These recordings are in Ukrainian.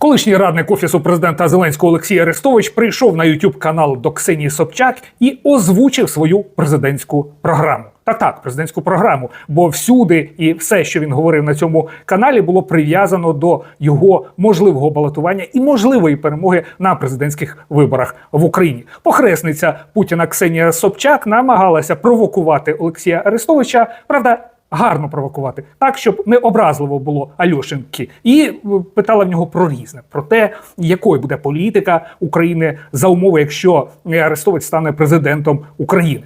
Колишній радник офісу президента Зеленського Олексій Арестович прийшов на youtube канал до Ксенії Собчак і озвучив свою президентську програму. Так, так, президентську програму. Бо всюди і все, що він говорив на цьому каналі, було прив'язано до його можливого балотування і можливої перемоги на президентських виборах в Україні. Похресниця Путіна Ксенія Собчак намагалася провокувати Олексія Арестовича. Правда, гарно провокувати, так щоб не образливо було Альошенки, і е, питала в нього про різне, про те, якою буде політика України за умови, якщо Арестович стане президентом України.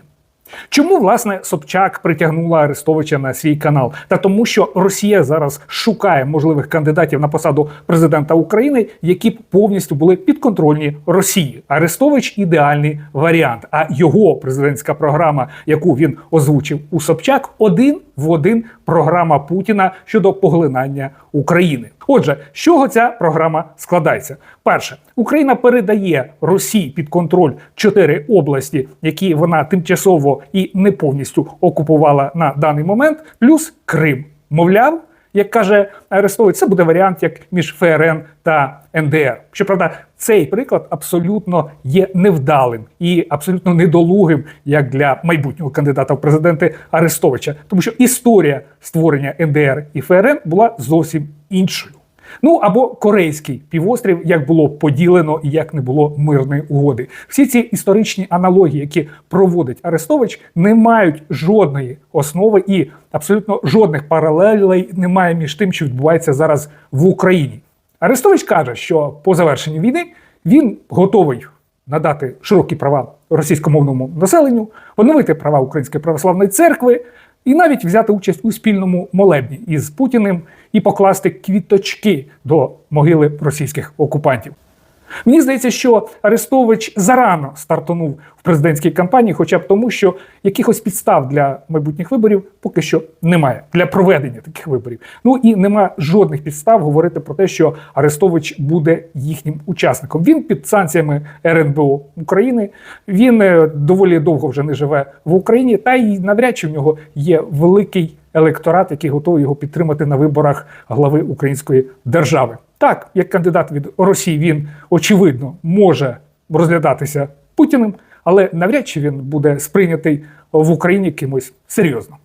Чому власне Собчак притягнула Арестовича на свій канал? Та тому, що Росія зараз шукає можливих кандидатів на посаду президента України, які б повністю були підконтрольні Росії. Арестович ідеальний варіант. А його президентська програма, яку він озвучив у Собчак, один в один програма Путіна щодо поглинання України. Отже, з чого ця програма складається? Перше, Україна передає Росії під контроль чотири області, які вона тимчасово і не повністю окупувала на даний момент, плюс Крим. Мовляв, як каже Арестович, це буде варіант як між ФРН та НДР. Щоправда, цей приклад абсолютно є невдалим і абсолютно недолугим як для майбутнього кандидата в президенти Арестовича, тому що історія створення НДР і ФРН була зовсім іншою. Ну або корейський півострів, як було поділено і як не було мирної угоди. Всі ці історичні аналогії, які проводить Арестович, не мають жодної основи і абсолютно жодних паралелей немає між тим, що відбувається зараз в Україні. Арестович каже, що по завершенні війни він готовий надати широкі права російськомовному населенню, оновити права Української православної церкви і навіть взяти участь у спільному молебні із Путіним і покласти квіточки до могили російських окупантів. Мені здається, що Арестович зарано стартанув в президентській кампанії, хоча б тому, що якихось підстав для майбутніх виборів поки що немає для проведення таких виборів. Ну і нема жодних підстав говорити про те, що Арестович буде їхнім учасником. Він під санкціями РНБО України. Він е, доволі довго вже не живе в Україні, та й навряд чи в нього є великий електорат, який готовий його підтримати на виборах глави української держави. Так, як кандидат від Росії, він очевидно може розглядатися Путіним, але навряд чи він буде сприйнятий в Україні кимось серйозно.